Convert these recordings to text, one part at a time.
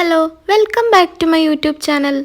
Hello welcome back to my YouTube channel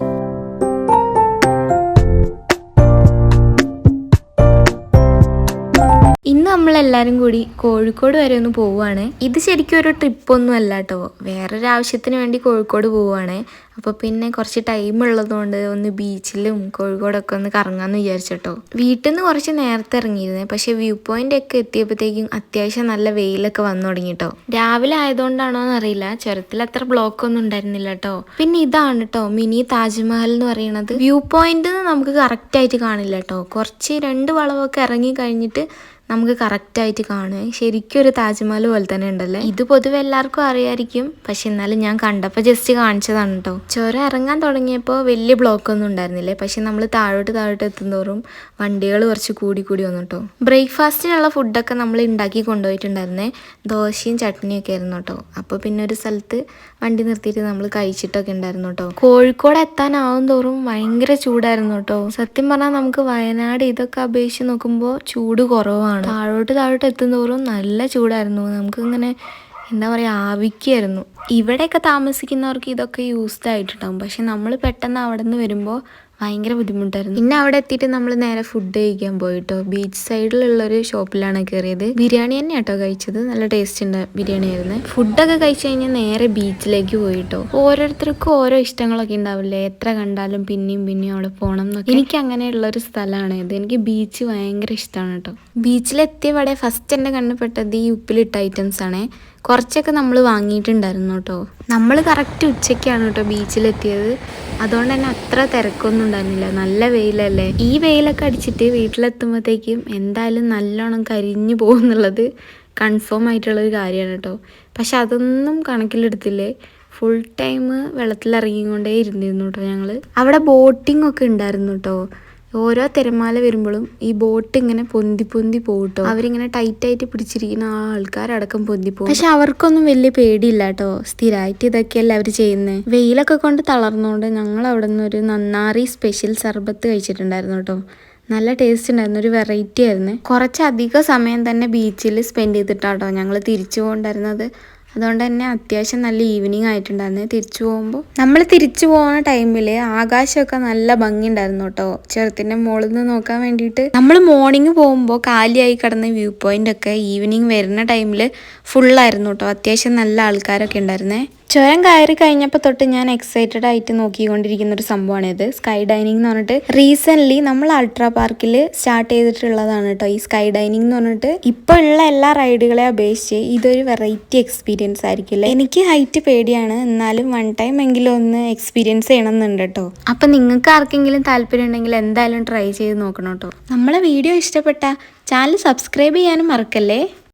ഇന്ന് നമ്മൾ നമ്മളെല്ലാവരും കൂടി കോഴിക്കോട് വരെ ഒന്ന് പോവുകയാണ്. ഇത് ശരിക്കും ഒരു ട്രിപ്പൊന്നും അല്ല കേട്ടോ. വേറൊരു ആവശ്യത്തിന് വേണ്ടി കോഴിക്കോട് പോവുകയാണ്. അപ്പോൾ പിന്നെ കുറച്ച് ടൈം ഉള്ളതുകൊണ്ട് ഒന്ന് ബീച്ചിലും കോഴിക്കോടൊക്കെ ഒന്ന് കറങ്ങാമെന്ന് വിചാരിച്ചിട്ടോ. വീട്ടിൽ നിന്ന് കുറച്ച് നേരത്തെ ഇറങ്ങിയിരുന്നേ പക്ഷേ വ്യൂ പോയിന്റ് ഒക്കെ എത്തിയപ്പോഴത്തേക്കും അത്യാവശ്യം നല്ല വെയിലൊക്കെ വന്നു തുടങ്ങിട്ടോ. രാവിലെ ആയതുകൊണ്ടാണോ എന്നറിയില്ല ചുരത്തിൽ അത്ര ബ്ലോക്ക് ഒന്നും ഉണ്ടായിരുന്നില്ല കേട്ടോ പിന്നെ ഇതാണ് കേട്ടോ മിനി താജ്മഹൽ എന്ന് പറയുന്നത് വ്യൂ പോയിന്റ് നമുക്ക് കറക്റ്റ് ആയിട്ട് കാണില്ല കേട്ടോ കുറച്ച് രണ്ട് വളവൊക്കെ ഇറങ്ങി കഴിഞ്ഞിട്ട് നമുക്ക് കറക്റ്റ് ആയിട്ട് കാണുക. ശരിക്കും ഒരു താജ്മഹൽ പോലെ തന്നെ ഉണ്ടല്ലേ? ഇത് പൊതുവെ എല്ലാവർക്കും അറിയായിരിക്കും പക്ഷെ എന്നാലും ഞാൻ കണ്ടപ്പോൾ ജസ്റ്റ് കാണിച്ചതാണ് കേട്ടോ ചുരം ഇറങ്ങാൻ തുടങ്ങിയപ്പോൾ വലിയ ബ്ലോക്ക് ഒന്നും ഉണ്ടായിരുന്നില്ലേ? പക്ഷെ നമ്മൾ താഴോട്ട് താഴോട്ട് എത്തുന്തോറും വണ്ടികൾ കുറച്ച് കൂടി കൂടി വന്നു കേട്ടോ. ബ്രേക്ക്ഫാസ്റ്റിനുള്ള ഫുഡൊക്കെ നമ്മൾ ഉണ്ടാക്കി കൊണ്ടുപോയിട്ടുണ്ടായിരുന്നേ. ദോശയും ചട്നിയും ഒക്കെ ആയിരുന്നു കേട്ടോ. അപ്പോൾ പിന്നെ ഒരു സ്ഥലത്ത് വണ്ടി നിർത്തിയിട്ട് നമ്മൾ കഴിച്ചിട്ടൊക്കെ ഉണ്ടായിരുന്നു കേട്ടോ. കോഴിക്കോട് എത്താനാവും തോറും ഭയങ്കര ചൂടായിരുന്നു കേട്ടോ. സത്യം പറഞ്ഞാൽ നമുക്ക് വയനാട് ഇതൊക്കെ അപേക്ഷിച്ച് നോക്കുമ്പോൾ ചൂട് കുറവാണ്. താഴോട്ട് താഴോട്ട് എത്തുന്തോറും നല്ല ചൂടായിരുന്നു. നമുക്ക് ഇങ്ങനെ എന്താ പറയുക ആവിക്കായിരുന്നു. ഇവിടെയൊക്കെ താമസിക്കുന്നവർക്ക് ഇതൊക്കെ യൂസ്ഡ് ആയിട്ടുണ്ടാകും പക്ഷെ നമ്മൾ പെട്ടെന്ന് അവിടെ നിന്ന് വരുമ്പോൾ ഭയങ്കര ബുദ്ധിമുട്ടായിരുന്നു. പിന്നെ അവിടെ എത്തിയിട്ട് നമ്മൾ നേരെ ഫുഡ് കഴിക്കാൻ പോയിട്ടോ. ബീച്ച് സൈഡിലുള്ള ഒരു ഷോപ്പിലാണ് കയറിയത് ബിരിയാണി തന്നെ കേട്ടോ കഴിച്ചത്. നല്ല ടേസ്റ്റ് ഉണ്ട് ബിരിയാണി ആയിരുന്നു ഫുഡൊക്കെ കഴിച്ചു കഴിഞ്ഞാൽ നേരെ ബീച്ചിലേക്ക് പോയിട്ടോ. ഓരോരുത്തർക്കും ഓരോ ഇഷ്ടങ്ങളൊക്കെ ഉണ്ടാവില്ലേ? എത്ര കണ്ടാലും പിന്നെയും പിന്നെയും അവിടെ പോകണം എന്നൊക്കെ. എനിക്ക് അങ്ങനെയുള്ള ഒരു സ്ഥലമാണ് ഇത്. എനിക്ക് ബീച്ച് ഭയങ്കര ഇഷ്ടമാണ് കേട്ടോ. ബീച്ചിലെത്തിയവിടെ ഫസ്റ്റ് എന്റെ കണ്ണുപെട്ടത് ഈ ഉപ്പിലിട്ട ഐറ്റംസ് ആണ്. കുറച്ചൊക്കെ നമ്മൾ വാങ്ങിയിട്ടുണ്ടായിരുന്നു കേട്ടോ. നമ്മൾ കറക്റ്റ് ഉച്ചയ്ക്കാണ് കേട്ടോ ബീച്ചിലെത്തിയത് അതുകൊണ്ട് തന്നെ അത്ര തിരക്കൊന്നും ഉണ്ടായിരുന്നില്ല നല്ല വെയിലല്ലേ? ഈ വെയിലൊക്കെ അടിച്ചിട്ട് വീട്ടിലെത്തുമ്പോഴത്തേക്കും എന്തായാലും നല്ലോണം കരിഞ്ഞു പോകുന്നുള്ളത് കൺഫേം ആയിട്ടുള്ളൊരു കാര്യമാണ് കേട്ടോ. പക്ഷെ അതൊന്നും കണക്കിലെടുത്തില്ലേ? ഫുൾ ടൈം വെള്ളത്തിലിറങ്ങിക്കൊണ്ടേ ഇരുന്നിരുന്നു കേട്ടോ ഞങ്ങൾ അവിടെ ബോട്ടിംഗ് ഒക്കെ ഉണ്ടായിരുന്നു കേട്ടോ. ഓരോ തിരമാല വരുമ്പോഴും ഈ ബോട്ട് ഇങ്ങനെ പൊന്തി പൊന്തി പോകട്ടോ അവരിങ്ങനെ ടൈറ്റ് ആയിട്ട് പിടിച്ചിരിക്കുന്ന ആ ആൾക്കാരടക്കം പൊന്തി പോകും. പക്ഷെ അവർക്കൊന്നും വലിയ പേടിയില്ല കേട്ടോ. സ്ഥിരമായിട്ട് ഇതൊക്കെയല്ല അവർ ചെയ്യുന്നത് വെയിലൊക്കെ കൊണ്ട് തളർന്നുകൊണ്ട് ഞങ്ങൾ അവിടെ നിന്ന് ഒരു നന്നാറി സ്പെഷ്യൽ സർബത്ത് കഴിച്ചിട്ടുണ്ടായിരുന്നു കേട്ടോ. നല്ല ടേസ്റ്റ് ഉണ്ടായിരുന്നു ഒരു വെറൈറ്റി ആയിരുന്നു. കുറച്ചധികം സമയം തന്നെ ബീച്ചിൽ സ്പെൻഡ് ചെയ്തിട്ടാട്ടോ ഞങ്ങൾ തിരിച്ചു പോകണ്ടായിരുന്നത്. അതുകൊണ്ട് തന്നെ അത്യാവശ്യം നല്ല ഈവനിങ് ആയിട്ടുണ്ടായിരുന്നു. തിരിച്ചു പോകുമ്പോൾ നമ്മൾ തിരിച്ചു പോകുന്ന ടൈമിൽ ആകാശമൊക്കെ നല്ല ഭംഗി ഉണ്ടായിരുന്നു കേട്ടോ. ചെറുത്തിന്റെ മുകളിൽ നിന്ന് നോക്കാൻ വേണ്ടിയിട്ട്. നമ്മൾ മോർണിംഗ് പോകുമ്പോൾ കാലിയായി കിടന്ന വ്യൂ പോയിന്റ് ഒക്കെ ഈവനിങ് വരുന്ന ടൈമിൽ ഫുള്ളായിരുന്നു കേട്ടോ. അത്യാവശ്യം നല്ല ആൾക്കാരൊക്കെ ഉണ്ടായിരുന്നേ. ചുരം കയറി കഴിഞ്ഞപ്പോൾ തൊട്ട് ഞാൻ എക്സൈറ്റഡ് ആയിട്ട് നോക്കിക്കൊണ്ടിരിക്കുന്ന ഒരു സംഭവമാണിത് സ്കൈ ഡൈനിങ് എന്ന് പറഞ്ഞിട്ട് റീസെന്റ്ലി നമ്മൾ അൾട്രാ പാർക്കിൽ സ്റ്റാർട്ട് ചെയ്തിട്ടുള്ളതാണ് കേട്ടോ ഈ സ്കൈ ഡൈനിങ് എന്ന് പറഞ്ഞിട്ട്. ഇപ്പോൾ ഉള്ള എല്ലാ റൈഡുകളെ അപേക്ഷിച്ച് ഇതൊരു വെറൈറ്റി എക്സ്പീരിയൻസ് ആയിരിക്കില്ല എനിക്ക് ഹൈറ്റ് പേടിയാണ്. എന്നാലും വൺ ടൈം എങ്കിലും ഒന്ന് എക്സ്പീരിയൻസ് ചെയ്യണമെന്നുണ്ട് കേട്ടോ അപ്പം നിങ്ങൾക്ക് ആർക്കെങ്കിലും താല്പര്യം ഉണ്ടെങ്കിൽ എന്തായാലും ട്രൈ ചെയ്ത് നോക്കണം കേട്ടോ നമ്മളെ വീഡിയോ ഇഷ്ടപ്പെട്ട ചാനൽ സബ്സ്ക്രൈബ് ചെയ്യാനും മറക്കല്ലേ?